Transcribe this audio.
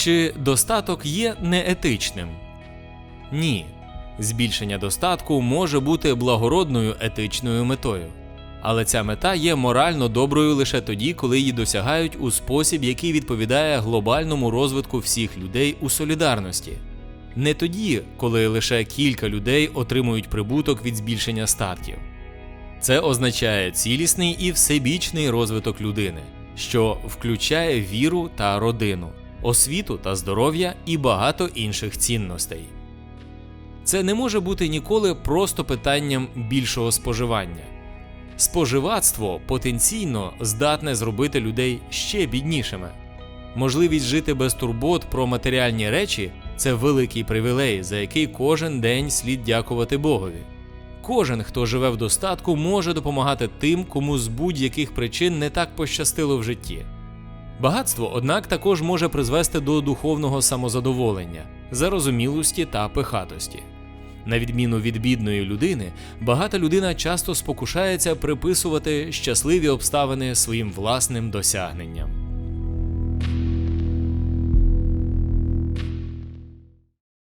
Чи достаток є неетичним? Ні. Збільшення достатку може бути благородною етичною метою. Але ця мета є морально доброю лише тоді, коли її досягають у спосіб, який відповідає глобальному розвитку всіх людей у солідарності. Не тоді, коли лише кілька людей отримують прибуток від збільшення статків. Це означає цілісний і всебічний розвиток людини, що включає віру та родину, освіту та здоров'я і багато інших цінностей. Це не може бути ніколи просто питанням більшого споживання. Споживацтво потенційно здатне зробити людей ще біднішими. Можливість жити без турбот про матеріальні речі це великий привілей, за який кожен день слід дякувати Богові. Кожен, хто живе в достатку, може допомагати тим, кому з будь-яких причин не так пощастило в житті. Багатство, однак, також може призвести до духовного самозадоволення, зарозумілості та пихатості. На відміну від бідної людини, багата людина часто спокушається приписувати щасливі обставини своїм власним досягненням.